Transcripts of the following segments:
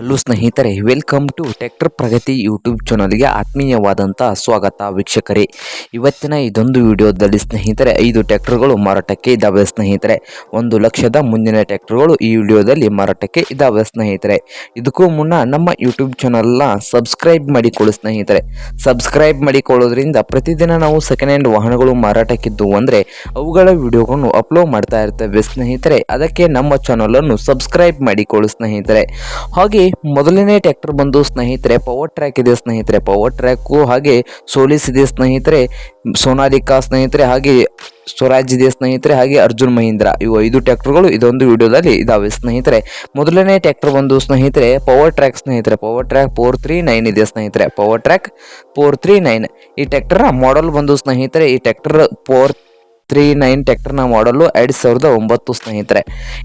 Hello ಸ್ನೇಹಿತರೆ welcome to tractor Pragati YouTube ಚಾನಲ್ಗೆ ಆತ್ಮೀಯವಾದಂಥ ಸ್ವಾಗತ ವೀಕ್ಷಕರೇ. ಇವತ್ತಿನ ಇದೊಂದು ವಿಡಿಯೋದಲ್ಲಿ ಸ್ನೇಹಿತರೆ, ಐದು ಟ್ಯಾಕ್ಟರ್ಗಳು ಮಾರಾಟಕ್ಕೆ ಇದ್ದಾವೆ ಸ್ನೇಹಿತರೆ. ಒಂದು ಲಕ್ಷದ ಮುಂದಿನ ಟ್ಯಾಕ್ಟರ್ಗಳು ಈ ವಿಡಿಯೋದಲ್ಲಿ ಮಾರಾಟಕ್ಕೆ ಇದ್ದಾವೆ ಸ್ನೇಹಿತರೆ. ಇದಕ್ಕೂ ಮುನ್ನ ನಮ್ಮ ಯೂಟ್ಯೂಬ್ ಚಾನಲ್ನ ಸಬ್ಸ್ಕ್ರೈಬ್ ಮಾಡಿಕೊಳ್ಳಿ ಸ್ನೇಹಿತರೆ. ಸಬ್ಸ್ಕ್ರೈಬ್ ಮಾಡಿಕೊಳ್ಳೋದ್ರಿಂದ ಪ್ರತಿದಿನ ನಾವು ಸೆಕೆಂಡ್ ಹ್ಯಾಂಡ್ ವಾಹನಗಳು ಮಾರಾಟಕ್ಕಿದ್ದು ಅಂದರೆ ಅವುಗಳ ವಿಡಿಯೋಗಳನ್ನು ಅಪ್ಲೋಡ್ ಮಾಡ್ತಾ ಇರ್ತೇವೆ ಸ್ನೇಹಿತರೆ. ಅದಕ್ಕೆ ನಮ್ಮ ಚಾನಲನ್ನು ಸಬ್ಸ್ಕ್ರೈಬ್ ಮಾಡಿಕೊಳ್ಳಿ ಸ್ನೇಹಿತರೆ. ಹಾಗೆ ಮೊದಲನೇ ಟ್ರ್ಯಾಕ್ಟರ್ ಬಂದು ಸ್ನೇಹಿತರೆ ಪವರ್ ಟ್ರ್ಯಾಕ್ ಇದೆ ಸ್ನೇಹಿತರೆ ಪವರ್ ಟ್ರ್ಯಾಕು ಹಾಗೆ ಸೋಲಿಸ್ ಇದೆ ಸ್ನೇಹಿತರೆ ಸೋನಾಲಿಕಾ ಸ್ನೇಹಿತರೆ ಹಾಗೆ ಸ್ವರಾಜ್ ಇದೆ ಸ್ನೇಹಿತರೆ ಹಾಗೆ ಅರ್ಜುನ್ ಮಹೀಂದ್ರ. ಇವು ಐದು ಟ್ರ್ಯಾಕ್ಟರ್ಗಳು ಇದೊಂದು ವಿಡಿಯೋದಲ್ಲಿ ಇದಾವೆ ಸ್ನೇಹಿತರೆ. ಮೊದಲನೇ ಟ್ರ್ಯಾಕ್ಟರ್ ಬಂದು ಸ್ನೇಹಿತರೆ ಪವರ್ ಟ್ರ್ಯಾಕ್ ಸ್ನೇಹಿತರೆ power track four three nine ಇದೆ ಸ್ನೇಹಿತರೆ power track four three nine ಈ ಟ್ರ್ಯಾಕ್ಟರ್ ಮಾಡಲ್ ಬಂದು ಸ್ನೇಹಿತರೆ, ಈ ಟ್ರ್ಯಾಕ್ಟರ್ ಫೋರ್ ತ್ರೀ ನೈನ್ ಟ್ಯಾಕ್ಟರ್ನ ಮಾಡಲು ಎರಡು ಸಾವಿರದ ಒಂಬತ್ತು ಸ್ನೇಹಿತರೆ.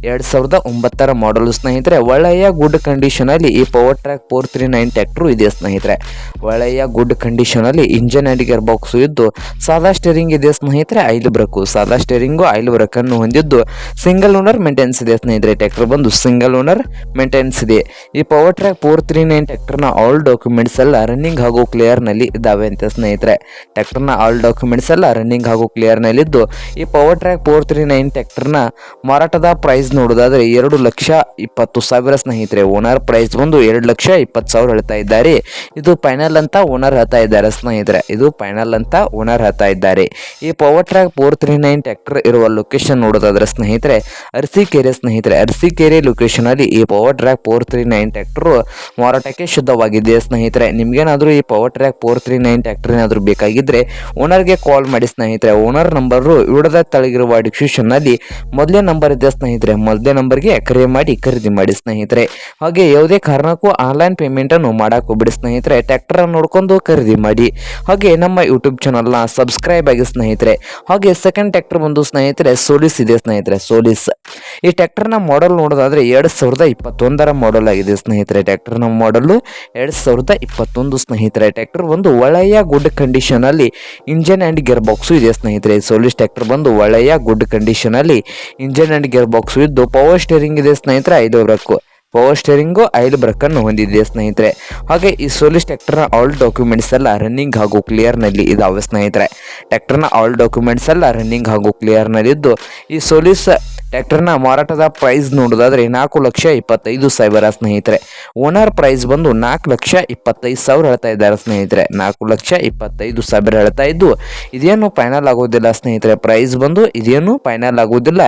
ಎರಡು ಸಾವಿರದ ಒಂಬತ್ತರ ಮಾಡಲು ಸ್ನೇಹಿತರೆ, ಒಳ್ಳೆಯ ಗುಡ್ ಕಂಡೀಷನಲ್ಲಿ ಈ power track four three nine tractor ಇದೆ ಸ್ನೇಹಿತರೆ. ಒಳ್ಳೆಯ ಗುಡ್ ಕಂಡೀಷನಲ್ಲಿ ಇಂಜನ್ ಆ್ಯಂಡ್ ಗೇರ್ ಬಾಕ್ಸು ಇದ್ದು, ಸಾದಾ ಸ್ಟೇರಿಂಗ್ ಇದೆ ಸ್ನೇಹಿತರೆ ಐಲ್ ಬ್ರಕ್ಕು ಸಾದಾ ಸ್ಟೇರಿಂಗು ಐಲ್ ಬ್ರಕ್ಕನ್ನು ಹೊಂದಿದ್ದು ಸಿಂಗಲ್ ಓನರ್ ಮೇಂಟೆನ್ಸ್ ಇದೆ ಸ್ನೇಹಿತರೆ. ಟ್ಯಾಕ್ಟರ್ ಬಂದು ಸಿಂಗಲ್ ಓನರ್ ಮೇಂಟೆನ್ಸ್ ಇದೆ. ಈ power track four three nine ಟ್ಯಾಕ್ಟರ್ನ all documents ಎಲ್ಲ ರನ್ನಿಂಗ್ ಹಾಗೂ ಕ್ಲಿಯರ್ನಲ್ಲಿ ಇದ್ದಾವೆ ಅಂತ ಸ್ನೇಹಿತರೆ. ಟ್ಯಾಕ್ಟರ್ನ ಆಲ್ ಡಾಕ್ಯುಮೆಂಟ್ಸ್ ಎಲ್ಲ ರನ್ನಿಂಗ್ ಹಾಗೂ ಕ್ಲಿಯರ್ನಲ್ಲಿದ್ದು ಈ power track four three nine ಟ್ಯಾಕ್ಟರ್ನ ಮಾರಾಟದ ಪ್ರೈಸ್ ನೋಡೋದಾದರೆ ಎರಡು ಲಕ್ಷ ಇಪ್ಪತ್ತು ಸಾವಿರ ಸ್ನೇಹಿತರೆ. ಓನರ್ ಪ್ರೈಸ್ ಬಂದು ಎರಡು ಲಕ್ಷ ಇಪ್ಪತ್ತು ಸಾವಿರ ಹೇಳ್ತಾ ಇದ್ದಾರೆ. ಇದು ಫೈನಲ್ ಅಂತ ಓನರ್ ಹೇಳ್ತಾ ಇದ್ದಾರೆ ಸ್ನೇಹಿತರೆ. ಇದು ಫೈನಲ್ ಅಂತ ಓನರ್ ಹೇಳ್ತಾ ಇದ್ದಾರೆ. ಈ power track four three nine tractor ಇರುವ ಲೊಕೇಶನ್ ನೋಡೋದಾದರೆ ಸ್ನೇಹಿತರೆ, ಅರಸೀಕೆರೆ ಸ್ನೇಹಿತರೆ. ಅರಸೀಕೆರೆ ಲೊಕೇಶನ್ ಅಲ್ಲಿ ಈ power track four three nine tractor ಮಾರಾಟಕ್ಕೆ ಶುದ್ಧವಾಗಿದೆ ಸ್ನೇಹಿತರೆ. ನಿಮಗೇನಾದರೂ ಈ power track four three nine tractor ಏನಾದರೂ ಬೇಕಾಗಿದ್ದರೆ ಓನರ್ಗೆ ಕಾಲ್ ಮಾಡಿ ಸ್ನೇಹಿತರೆ. ಓನರ್ ನಂಬರು ವಿಡದ ತಳಗಿರುವ ನಲ್ಲಿ ಮೊದಲೇ ನಂಬರ್ ಇದೆ ಸ್ನೇಹಿತರೆ. ಮೊದಲೇ ನಂಬರ್ಗೆ ಕರೆ ಮಾಡಿ, ಖರೀದಿ ಮಾಡಿ ಸ್ನೇಹಿತರೆ. ಹಾಗೆ ಯಾವುದೇ ಕಾರಣಕ್ಕೂ ಆನ್ಲೈನ್ ಪೇಮೆಂಟ್ ಅನ್ನು ಮಾಡಕ್ ಹೋಗ್ಬಿಡಿ ಸ್ನೇಹಿತರೆ. ಟ್ರ್ಯಾಕ್ಟರ್ ನೋಡ್ಕೊಂಡು ಖರೀದಿ ಮಾಡಿ. ಹಾಗೆ ನಮ್ಮ ಯೂಟ್ಯೂಬ್ ಚಾನಲ್ನ ಸಬ್ಸ್ಕ್ರೈಬ್ ಆಗಿ ಸ್ನೇಹಿತರೆ. ಹಾಗೆ ಸೆಕೆಂಡ್ ಟ್ರ್ಯಾಕ್ಟರ್ ಬಂದು ಸ್ನೇಹಿತರೆ, ಸೋಲಿಸ್ ಇದೆ ಸ್ನೇಹಿತರೆ, ಸೋಲಿಸ್. ಈ ಟ್ಯಾಕ್ಟರ್ನ ಮಾಡೆಲ್ ನೋಡೋದಾದ್ರೆ ಎರಡು ಸಾವಿರದ ಇಪ್ಪತ್ತೊಂದರ ಮಾಡೆಲ್ ಆಗಿದೆ ಸ್ನೇಹಿತರೆ. ಟ್ಯಾಕ್ಟರ್ನ ಮಾಡಲು ಎರಡು ಸಾವಿರದ ಇಪ್ಪತ್ತೊಂದು ಸ್ನೇಹಿತರೆ. ಟ್ರ್ಯಾಕ್ಟರ್ ಒಂದು ಒಳ್ಳೆಯ ಗುಡ್ ಕಂಡೀಷನ್ ಅಲ್ಲಿ ಇಂಜಿನ್ ಆ್ಯಂಡ್ ಗೇರ್ ಬಾಕ್ಸು ಇದೆ ಸ್ನೇಹಿತರೆ. ಸೋಲಿಸ್ ಟ್ರ್ಯಾಕ್ಟರ್ ಬಂದು ಒಳ್ಳೆಯ ಗುಡ್ ಕಂಡೀಷನ್ ಅಲ್ಲಿ ಇಂಜಿನ್ ಆ್ಯಂಡ್ ಗೇರ್ ಬಾಕ್ಸ್ ಇದ್ದು ಪವರ್ ಸ್ಟೇರಿಂಗ್ ಇದೆ ಸ್ನೇಹಿತರೆ, ಐದು ಬ್ರಕ್ಕು. ಪವರ್ ಸ್ಟೇರಿಂಗು ಐಲ್ ಬ್ರಕ್ಕನ್ನು ಹೊಂದಿದೆ ಸ್ನೇಹಿತರೆ. ಹಾಗೆ ಈ ಸೋಲಿಸ್ ಟ್ಯಾಕ್ಟರ್ನ ಆಲ್ ಡಾಕ್ಯುಮೆಂಟ್ಸ್ ಎಲ್ಲ ರನ್ನಿಂಗ್ ಹಾಗೂ ಕ್ಲಿಯರ್ನಲ್ಲಿ ಇದಾವೆ ಸ್ನೇಹಿತರೆ. ಟ್ಯಾಕ್ಟರ್ನ ಆಲ್ ಡಾಕ್ಯುಮೆಂಟ್ಸ್ ಎಲ್ಲ ರನ್ನಿಂಗ್ ಹಾಗೂ ಕ್ಲಿಯರ್ನಲ್ಲಿದ್ದು ಈ ಸೋಲಿಸ್ ಟ್ರ್ಯಾಕ್ಟರ್ನ ಮಾರಾಟದ ಪ್ರೈಸ್ ನೋಡೋದಾದರೆ ನಾಲ್ಕು ಲಕ್ಷ ಇಪ್ಪತ್ತೈದು ಸಾವಿರ ಸ್ನೇಹಿತರೆ. ಓನರ್ ಪ್ರೈಸ್ ಬಂದು ನಾಲ್ಕು ಲಕ್ಷ ಇಪ್ಪತ್ತೈದು ಸಾವಿರ ಹೇಳ್ತಾ ಇದ್ದಾರೆ ಸ್ನೇಹಿತರೆ. ನಾಲ್ಕು ಲಕ್ಷ ಇಪ್ಪತ್ತೈದು ಸಾವಿರ ಹೇಳ್ತಾ ಇದ್ದು, ಇದೇನು ಫೈನಲ್ ಆಗೋದಿಲ್ಲ ಸ್ನೇಹಿತರೆ. ಪ್ರೈಸ್ ಬಂದು ಇದೇನು ಫೈನಲ್ ಆಗೋದಿಲ್ಲ.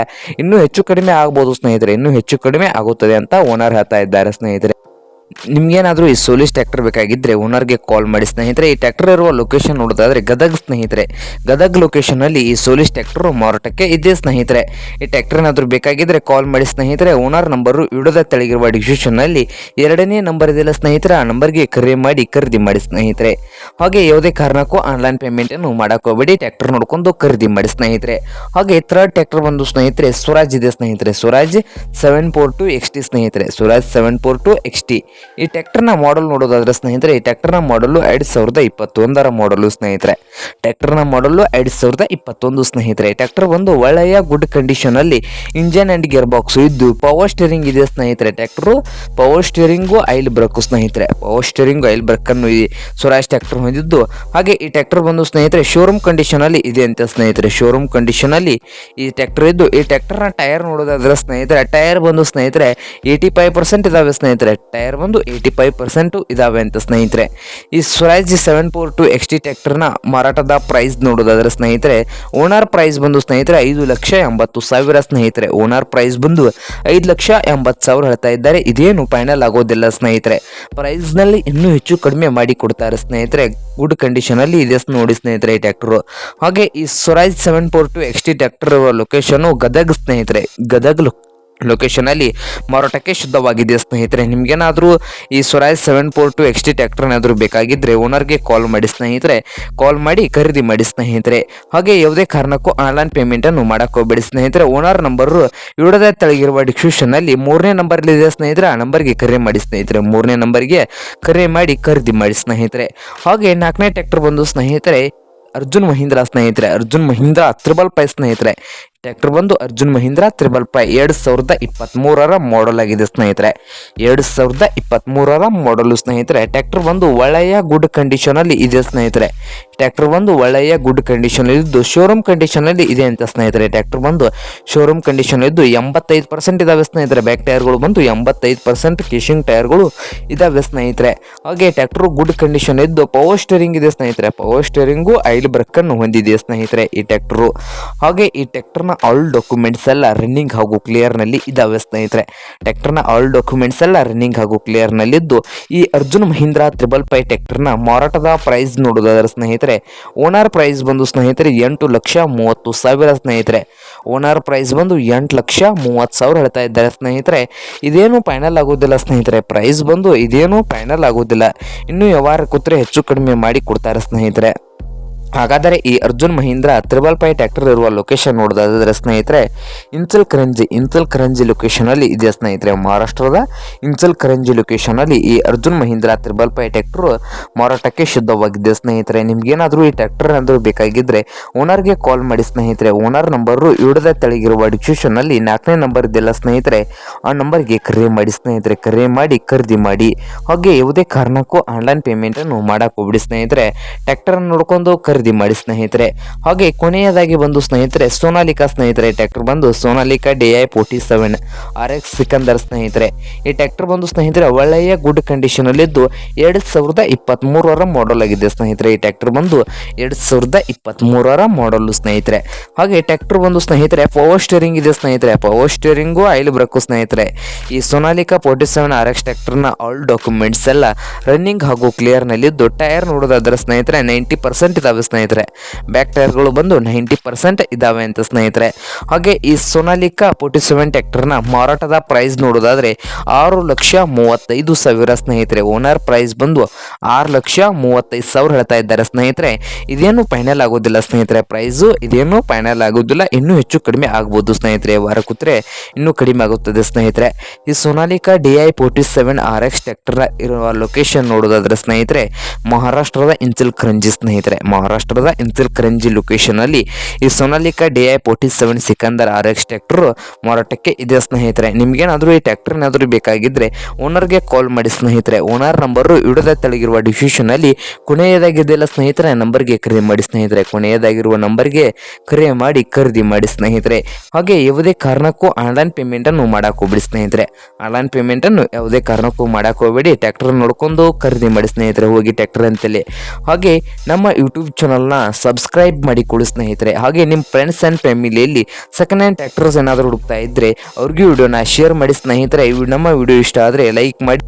ಇನ್ನೂ ಹೆಚ್ಚು ಕಡಿಮೆ ಆಗ್ಬೋದು ಸ್ನೇಹಿತರೆ. ಇನ್ನೂ ಹೆಚ್ಚು ಕಡಿಮೆ ಆಗುತ್ತದೆ ಅಂತ ಓನರ್ ಹೇಳ್ತಾ ಇದ್ದಾರೆ ಸ್ನೇಹಿತರೆ. ನಿಮ್ಗೇನಾದರೂ ಈ ಸೋಲಿಸ್ ಟ್ರ್ಯಾಕ್ಟರ್ ಬೇಕಾಗಿದ್ದರೆ ಓನರ್ಗೆ ಕಾಲ್ ಮಾಡಿ ಸ್ನೇಹಿತರೆ, ಈ ಟ್ರ್ಯಾಕ್ಟರ್ ಇರುವ ಲೊಕೇಶನ್ ನೋಡೋದಾದ್ರೆ ಗದಗ್ ಸ್ನೇಹಿತರೆ. ಗದಗ್ ಲೊಕೇಶನಲ್ಲಿ ಈ ಸೋಲಿಸ್ ಟ್ರ್ಯಾಕ್ಟರ್ ಮಾರಾಟಕ್ಕೆ ಇದೆ ಸ್ನೇಹಿತರೆ. ಈ ಟ್ರ್ಯಾಕ್ಟರ್ ಏನಾದರೂ ಬೇಕಾಗಿದ್ದರೆ ಕಾಲ್ ಮಾಡಿ ಸ್ನೇಹಿತರೆ, ಓನರ್ ನಂಬರು ವಿಡೋದ ತೆಳಗಿರುವ ಡಿಸ್ಕ್ರಿಪ್ಷನ್ನಲ್ಲಿ ಎರಡನೇ ನಂಬರ್ ಇದೆಯಲ್ಲ ಸ್ನೇಹಿತರೆ, ಆ ನಂಬರ್ಗೆ ಕರೆ ಮಾಡಿ ಖರೀದಿ ಮಾಡಿ ಸ್ನೇಹಿತರೆ. ಹಾಗೆ ಯಾವುದೇ ಕಾರಣಕ್ಕೂ ಆನ್ಲೈನ್ ಪೇಮೆಂಟನ್ನು ಮಾಡಕ್ಕೆ ಹೋಗ್ಬೇಡಿ ಟ್ರ್ಯಾಕ್ಟರ್ ನೋಡ್ಕೊಂಡು ಖರೀದಿ ಮಾಡಿ ಸ್ನೇಹಿತರೆ. ಹಾಗೆ ಥರ್ಡ್ ಟ್ರ್ಯಾಕ್ಟರ್ ಬಂದು ಸ್ನೇಹಿತರೆ, ಸ್ವರಾಜ್ ಇದೆ ಸ್ನೇಹಿತರೆ. Swaraj seven four two X T ಸ್ನೇಹಿತರೆ. Swaraj seven four two X T ಈ ಟ್ಯಾಕ್ಟರ್ನ ಮಾಡಲ್ ನೋಡೋದಾದ್ರೆ ಸ್ನೇಹಿತರೆ, ಈ ಟ್ಯಾಕ್ಟರ್ನ ಮಾಡಲು ಎರಡು ಸಾವಿರದ ಇಪ್ಪತ್ತೊಂದರ ಮಾಡಲು ಸ್ನೇಹಿತರೆ. ಟ್ಯಾಕ್ಟರ್ನ ಮಾಡಲು ಎರಡು ಸಾವಿರದ ಇಪ್ಪತ್ತೊಂದು ಸ್ನೇಹಿತರೆ. ಟ್ಯಾಕ್ಟರ್ ಒಂದು ಒಳ್ಳೆಯ ಗುಡ್ ಕಂಡೀಷನಲ್ಲಿ ಇಂಜನ್ ಆ್ಯಂಡ್ ಗೇರ್ ಬಾಕ್ಸು ಇದ್ದು ಪವರ್ ಸ್ಟೇರಿಂಗ್ ಇದೆ ಸ್ನೇಹಿತರೆ. Tractor power steering oil brake ಸ್ನೇಹಿತರೆ. ಪವರ್ ಸ್ಟೇರಿಂಗು ಐಲ್ ಬ್ರಕ್ಕನ್ನು ಈ ಸ್ವರಾಜ್ ಟ್ಯಾಕ್ಟರ್ ಹೊಂದಿದ್ದು. ಹಾಗೆ ಈ ಟ್ಯಾಕ್ಟರ್ ಬಂದು ಸ್ನೇಹಿತರೆ ಶೋರೂಮ್ ಕಂಡೀಷನಲ್ಲಿ ಇದೆ ಅಂತ ಸ್ನೇಹಿತರೆ. ಶೋರೂಮ್ ಕಂಡೀಷನಲ್ಲಿ ಈ ಟ್ಯಾಕ್ಟರ್ ಇದ್ದು, ಈ ಟ್ಯಾಕ್ಟರ್ನ ಟೈರ್ ನೋಡೋದಾದ್ರೆ ಸ್ನೇಹಿತರೆ ಟೈರ್ ಬಂದು ಸ್ನೇಹಿತರೆ ಏಯ್ಟಿ ಫೈವ್ ಪರ್ಸೆಂಟ್ ಇದಾವೆ ಸ್ನೇಹಿತರೆ. ಟೈರ್ ಬಂದು ಏಯ್ಟಿ ಫೈವ್ ಪರ್ಸೆಂಟು ಇದಾವೆ ಅಂತ ಸ್ನೇಹಿತರೆ. ಈ Swaraj seven four two X T ಟ್ರ್ಯಾಕ್ಟರ್ನ ಮಾರಾಟದ ಪ್ರೈಸ್ ನೋಡೋದಾದರೆ ಸ್ನೇಹಿತರೆ ಓನರ್ ಪ್ರೈಸ್ ಬಂದು ಸ್ನೇಹಿತರೆ ಐದು ಲಕ್ಷ ಎಂಬತ್ತು ಸಾವಿರ ಸ್ನೇಹಿತರೆ. ಓನರ್ ಪ್ರೈಸ್ ಬಂದು ಐದು ಲಕ್ಷ ಎಂಬತ್ತು ಸಾವಿರ ಹೇಳ್ತಾ ಇದ್ದಾರೆ. ಇದೇನು ಫೈನಲ್ ಆಗೋದಿಲ್ಲ ಸ್ನೇಹಿತರೆ. ಪ್ರೈಸ್ನಲ್ಲಿ ಇನ್ನೂ ಹೆಚ್ಚು ಕಡಿಮೆ ಮಾಡಿ ಕೊಡ್ತಾರೆ ಸ್ನೇಹಿತರೆ. ಗುಡ್ ಕಂಡೀಷನಲ್ಲಿ ಇದೆ ನೋಡಿ ಸ್ನೇಹಿತರೆ ಈ ಟ್ಯಾಕ್ಟ್ರು ಹಾಗೆ ಈ Swaraj seven four two X T tractor location Gadag ಸ್ನೇಹಿತರೆ. ಗದಗ್ ಲೊಕೇಶನಲ್ಲಿ ಮಾರಾಟಕ್ಕೆ ಶುದ್ಧವಾಗಿದೆ. ಸ್ನೇಹಿತರೆ, ನಿಮ್ಗೇನಾದರೂ ಈ Swaraj seven four two X T tractor ಏನಾದರೂ ಬೇಕಾಗಿದ್ದರೆ ಓನರ್ಗೆ ಕಾಲ್ ಮಾಡಿ. ಸ್ನೇಹಿತರೆ ಕಾಲ್ ಮಾಡಿ, ಖರೀದಿ ಮಾಡಿ ಸ್ನೇಹಿತರೆ. ಹಾಗೆ ಯಾವುದೇ ಕಾರಣಕ್ಕೂ ಆನ್ಲೈನ್ ಪೇಮೆಂಟನ್ನು ಮಾಡಕ್ಕೆ ಹೋಗ್ಬೇಡಿ. ಸ್ನೇಹಿತರೆ ಓನರ್ ನಂಬರು ವಿಡದ ತೆಳಗಿರುವ ಡಿಸ್ಕ್ರಿಪ್ಷನ್ನಲ್ಲಿ ಮೂರನೇ ನಂಬರ್ಲಿದೆ ಸ್ನೇಹಿತರೆ, ಆ ನಂಬರ್ಗೆ ಕರೆ ಮಾಡಿ ಸ್ನೇಹಿತರೆ. ಮೂರನೇ ನಂಬರ್ಗೆ ಕರೆ ಮಾಡಿ, ಖರೀದಿ ಮಾಡಿ ಸ್ನೇಹಿತರೆ. ಹಾಗೆ ನಾಲ್ಕನೇ ಟ್ರ್ಯಾಕ್ಟರ್ ಬಂದು ಸ್ನೇಹಿತರೆ, ಅರ್ಜುನ್ ಮಹೀಂದ್ರ ಸ್ನೇಹಿತರೆ. ಅರ್ಜುನ್ ಮಹೀಂದ್ರ ತ್ರಿಬಲ್ ಪೈ ಸ್ನೇಹಿತರೆ. ಟ್ರ್ಯಾಕ್ಟರ್ ಬಂದು ಅರ್ಜುನ್ ಮಹೀಂದ್ರ ತ್ರಿಬಲ್ ಪೈ ಎರಡು ಸಾವಿರದ ಇಪ್ಪತ್ತ್ಮೂರರ ಮಾಡೆಲ್ ಆಗಿದೆ, ಸ್ನೇಹಿತರೆ. ಎರಡು ಸಾವಿರದ ಇಪ್ಪತ್ತ್ಮೂರರ ಮಾಡಲು ಸ್ನೇಹಿತರೆ. ಟ್ರ್ಯಾಕ್ಟರ್ ಬಂದು ಒಳ್ಳೆಯ ಗುಡ್ ಕಂಡೀಷನಲ್ಲಿ ಇದೆ, ಸ್ನೇಹಿತರೆ. ಟ್ರ್ಯಾಕ್ಟರ್ ಬಂದು ಒಳ್ಳೆಯ ಗುಡ್ ಕಂಡೀಷನ್ ಇದ್ದು ಶೋರೂಮ್ ಕಂಡೀಷನಲ್ಲಿ ಇದೆ ಅಂತ, ಸ್ನೇಹಿತರೆ. ಟ್ರ್ಯಾಕ್ಟರ್ ಬಂದು ಶೋರೂಮ್ ಕಂಡೀಷನ್ ಇದ್ದು, ಎಂಬತ್ತೈದು ಪರ್ಸೆಂಟ್ ಇದಾವೆ, ಸ್ನೇಹಿತರೆ. ಬ್ಯಾಕ್ ಟೈರ್ಗಳು ಬಂದು ಎಂಬತ್ತೈದು ಪರ್ಸೆಂಟ್ ಕಿಶಿಂಗ್ ಟೈರ್ಗಳು ಇದಾವೆ, ಸ್ನೇಹಿತರೆ. ಹಾಗೆ ಟ್ರ್ಯಾಕ್ಟರ್ ಗುಡ್ ಕಂಡೀಷನ್ ಇದ್ದು ಪವರ್ ಸ್ಟೇರಿಂಗ್ ಇದೆ, ಸ್ನೇಹಿತರೆ. ಪವರ್ ಸ್ಟೇರಿಂಗು ಐಲ್ ಬ್ರಕ್ಕನ್ನು ಹೊಂದಿದೆ ಸ್ನೇಹಿತರೆ, ಈ ಟ್ರ್ಯಾಕ್ಟರು. ಹಾಗೆ ಈ ಟ್ರ್ಯಾಕ್ಟರ್ನ ಆಲ್ ಡಾಕ್ಯುಮೆಂಟ್ಸ್ ಎಲ್ಲ ರನ್ನಿಂಗ್ ಹಾಗೂ ಕ್ಲಿಯರ್ನಲ್ಲಿ ಇದ್ದಾವೆ ಸ್ನೇಹಿತರೆ. ಟ್ಯಾಕ್ಟರ್ನ ಆಲ್ ಡಾಕ್ಯುಮೆಂಟ್ಸ್ ಎಲ್ಲ ರನ್ನಿಂಗ್ ಹಾಗೂ ಕ್ಲಿಯರ್ನಲ್ಲಿದ್ದು ಈ ಅರ್ಜುನ್ ಮಹೀಂದ್ರ ತ್ರಿಬಲ್ ಫೈ ಟ್ರ್ಯಾಕ್ಟರ್ನ ಮಾರಾಟದ ಪ್ರೈಸ್ ನೋಡೋದಾದ್ರೆ ಸ್ನೇಹಿತರೆ ಓನರ್ ಪ್ರೈಸ್ ಬಂದು ಸ್ನೇಹಿತರೆ ಎಂಟು ಲಕ್ಷ ಮೂವತ್ತು ಸಾವಿರ ಸ್ನೇಹಿತರೆ. ಓನರ್ ಪ್ರೈಸ್ ಬಂದು ಎಂಟು ಲಕ್ಷ ಮೂವತ್ತು ಸಾವಿರ ಹೇಳ್ತಾ ಇದ್ದಾರೆ ಸ್ನೇಹಿತರೆ. ಇದೇನು ಫೈನಲ್ ಆಗೋದಿಲ್ಲ ಸ್ನೇಹಿತರೆ. ಪ್ರೈಸ್ ಬಂದು ಇದೇನು ಫೈನಲ್ ಆಗೋದಿಲ್ಲ ಇನ್ನು ವ್ಯವಹಾರ ಕೂತ್ರೆ ಹೆಚ್ಚು ಕಡಿಮೆ ಮಾಡಿ ಕೊಡ್ತಾರೆ ಸ್ನೇಹಿತರೆ. ಹಾಗಾದರೆ ಈ Arjun Mahindra triple five tractor ಇರುವ ಲೊಕೇಶನ್ ನೋಡೋದಾದರೆ ಸ್ನೇಹಿತರೆ ಇನ್ಸಲ್ ಕರಂಜಿ ಇನ್ಸಲ್ ಕರಂಜಿ ಲೊಕೇಶನಲ್ಲಿ ಇದೆ ಸ್ನೇಹಿತರೆ? ಮಹಾರಾಷ್ಟ್ರದ ಇನ್ಸಲ್ ಕರಂಜಿ ಲೊಕೇಶನಲ್ಲಿ ಈ Arjun Mahindra triple five tractor ಮಾರಾಟಕ್ಕೆ ಶುದ್ಧವಾಗಿದೆ ಸ್ನೇಹಿತರೆ. ನಿಮ್ಗೇನಾದರೂ ಈ ಟ್ರ್ಯಾಕ್ಟರ್ ಏನಾದರೂ ಬೇಕಾಗಿದ್ದರೆ ಓನರ್ಗೆ ಕಾಲ್ ಮಾಡಿ ಸ್ನೇಹಿತರೆ. ಓನರ್ ನಂಬರು ಇಡದ ತೆಳಗಿರುವ ಡಿಸ್ಕ್ರಿಪ್ಷನ್ನಲ್ಲಿ ನಾಲ್ಕನೇ ನಂಬರ್ ಇದೆಲ್ಲ ಸ್ನೇಹಿತರೆ. ಆ ನಂಬರ್ಗೆ ಕರೆ ಮಾಡಿ ಸ್ನೇಹಿತರೆ, ಕರೆ ಮಾಡಿ ಖರೀದಿ ಮಾಡಿ. ಹಾಗೆ ಯಾವುದೇ ಕಾರಣಕ್ಕೂ ಆನ್ಲೈನ್ ಪೇಮೆಂಟನ್ನು ಮಾಡೋಕೆ ಹೋಗ್ಬಿಡಿ ಸ್ನೇಹಿತರೆ. ಟ್ರ್ಯಾಕ್ಟರ್ ನೋಡ್ಕೊಂಡು ಖರೀದಿ ಮಾಡಿ ಸ್ನೇಹಿತರೆ. ಹಾಗೆ ಕೊನೆಯದಾಗಿ ಬಂದು ಸ್ನೇಹಿತರೆ, ಸೋನಾಲಿಕಾ ಸ್ನೇಹಿತರೆ ಟ್ರ್ಯಾಕ್ಟರ್ ಬಂದು Sonalika D I forty seven R X Sikandar ಸ್ನೇಹಿತರೆ. ಈ ಟ್ಯಾಕ್ಟರ್ ಬಂದು ಸ್ನೇಹಿತರೆ, ಒಳ್ಳೆಯ ಗುಡ್ ಕಂಡೀಷನ್ ಅಲ್ಲಿದ್ದು ಎರಡು ಸಾವಿರದ ಇಪ್ಪತ್ತ್ಮೂರರ ಮಾಡೆಲ್ ಆಗಿದೆ ಸ್ನೇಹಿತರೆ. ಈ ಟ್ಯಾಕ್ಟರ್ ಬಂದು ಎರಡು ಸಾವಿರದ ಇಪ್ಪತ್ತ್ಮೂರರ ಮಾಡಲ್ ಸ್ನೇಹಿತರೆ. ಹಾಗೆ ಟ್ಯಾಕ್ಟರ್ ಬಂದು ಸ್ನೇಹಿತರೆ ಪವರ್ ಸ್ಟೇರಿಂಗ್ ಇದೆ ಸ್ನೇಹಿತರೆ. ಪವರ್ ಸ್ಟೇರಿಂಗು ಆಯಿಲ್ ಬ್ರಕ್ಕು ಸ್ನೇಹಿತರೆ. ಈ Sonalika forty seven R X ಟ್ರ್ಯಾಕ್ಟರ್ನ ಆಲ್ ಡಾಕ್ಯುಮೆಂಟ್ಸ್ ಎಲ್ಲ ರನ್ನಿಂಗ್ ಹಾಗೂ ಕ್ಲಿಯರ್ನಲ್ಲಿದ್ದು ಟೈರ್ ನೋಡೋದಾದ್ರೆ ಸ್ನೇಹಿತರೆ ನೈಂಟಿ ಪರ್ಸೆಂಟ್ ಇದಾವೆ ಸ್ನೇಹಿತರೆ. ಬ್ಯಾಕ್ ಟೈರ್ಗಳು ಬಂದು ನೈಂಟಿ ಪರ್ಸೆಂಟ್ ಇದ್ದಾವೆ ಅಂತ ಸ್ನೇಹಿತರೆ. ಹಾಗೆ ಈ ಸೋನಾಲಿಕಾ ಫೋರ್ಟಿ ಸೆವೆನ್ ಟ್ಯಾಕ್ಟರ್ನ ಮಾರಾಟದ ಪ್ರೈಸ್ ನೋಡೋದಾದರೆ ಆರು ಲಕ್ಷ ಮೂವತ್ತೈದು ಸಾವಿರ ಸ್ನೇಹಿತರೆ. ಓನರ್ ಪ್ರೈಸ್ ಬಂದು ಆರು ಲಕ್ಷ ಮೂವತ್ತೈದು ಸಾವಿರ ಹೇಳ್ತಾ ಇದ್ದಾರೆ ಸ್ನೇಹಿತರೆ. ಇದೇನು ಫೈನಲ್ ಆಗೋದಿಲ್ಲ ಸ್ನೇಹಿತರೆ. ಪ್ರೈಸು ಇದೇನು ಫೈನಲ್ ಆಗೋದಿಲ್ಲ. ಇನ್ನೂ ಹೆಚ್ಚು ಕಡಿಮೆ ಆಗ್ಬೋದು ಸ್ನೇಹಿತರೆ. ವಾರ ಕೂತ್ರೆ ಇನ್ನೂ ಕಡಿಮೆ ಆಗುತ್ತದೆ ಸ್ನೇಹಿತರೆ. ಈ Sonalika D I forty seven R X tractor ಇರುವ ಲೊಕೇಶನ್ ನೋಡೋದಾದ್ರೆ ಸ್ನೇಹಿತರೆ, ಮಹಾರಾಷ್ಟ್ರದ ಇಂಚಲ್ ಕರಂಜಿ ಸ್ನೇಹಿತರೆ. ಮಹಾರಾಷ್ಟ್ರದ ಇನ್ಸಿಲ್ ಕರೆಂಜಿ ಲೊಕೇಶನ್ ಅಲ್ಲಿ ಈ Sonalika D I forty seven Sikandar R X tractor ಮಾರಾಟಕ್ಕೆ ಇದೆ ಸ್ನೇಹಿತರೆ. ನಿಮ್ಗೇನಾದರೂ ಈ ಟ್ರ್ಯಾಕ್ಟರ್ ಏನಾದರೂ ಬೇಕಾಗಿದ್ದರೆ ಓನರ್ಗೆ ಕಾಲ್ ಮಾಡಿ ಸ್ನೇಹಿತರೆ. ಓನರ್ ನಂಬರು ಇಡದ ತೆಳಗಿರುವ ಡಿಸ್ಕ್ರಿಪ್ಷನ್ ಅಲ್ಲಿ ಕೊನೆಯದಾಗಿದೆಯಲ್ಲ ಸ್ನೇಹಿತರೆ. ನಂಬರ್ಗೆ ಕರೆ ಮಾಡಿ ಸ್ನೇಹಿತರೆ. ಕೊನೆಯದಾಗಿರುವ ನಂಬರ್ಗೆ ಕರೆ ಮಾಡಿ ಖರೀದಿ ಮಾಡಿ ಸ್ನೇಹಿತರೆ. ಹಾಗೆ ಯಾವುದೇ ಕಾರಣಕ್ಕೂ ಆನ್ಲೈನ್ ಪೇಮೆಂಟನ್ನು ಮಾಡಕ್ ಹೋಗ್ಬಿಡಿ ಸ್ನೇಹಿತರೆ. ಆನ್ಲೈನ್ ಪೇಮೆಂಟನ್ನು ಯಾವುದೇ ಕಾರಣಕ್ಕೂ ಮಾಡಕ್ ಹೋಗ್ಬೇಡಿ. ಟ್ರ್ಯಾಕ್ಟರ್ ನೋಡ್ಕೊಂಡು ಖರೀದಿ ಮಾಡಿ ಸ್ನೇಹಿತರೆ. ಹೋಗಿ ಟ್ರ್ಯಾಕ್ಟರ್ ಅಂತೇಳಿ ಹಾಗೆ ನಮ್ಮ ಯೂಟ್ಯೂಬ್ ಚಾನಲ್ನ ಸಬ್ಸ್ಕ್ರೈಬ್ ಮಾಡಿ ಕೊಡಿ ಸ್ನೇಹಿತರೆ. ಹಾಗೆ ನಿಮ್ಮ ಫ್ರೆಂಡ್ಸ್ ಆ್ಯಂಡ್ ಫ್ಯಾಮಿಲಿಯಲ್ಲಿ ಸೆಕೆಂಡ್ ಹ್ಯಾಂಡ್ ಟ್ರ್ಯಾಕ್ಟರ್ಸ್ ಏನಾದರೂ ಹುಡುಕ್ತಾ ಇದ್ದರೆ ಅವ್ರಿಗೂ ವಿಡಿಯೋನ ಶೇರ್ ಮಾಡಿ ಸ್ನೇಹಿತರೆ. ನಮ್ಮ ವಿಡಿಯೋ ಇಷ್ಟ ಆದರೆ ಲೈಕ್ ಮಾಡಿ.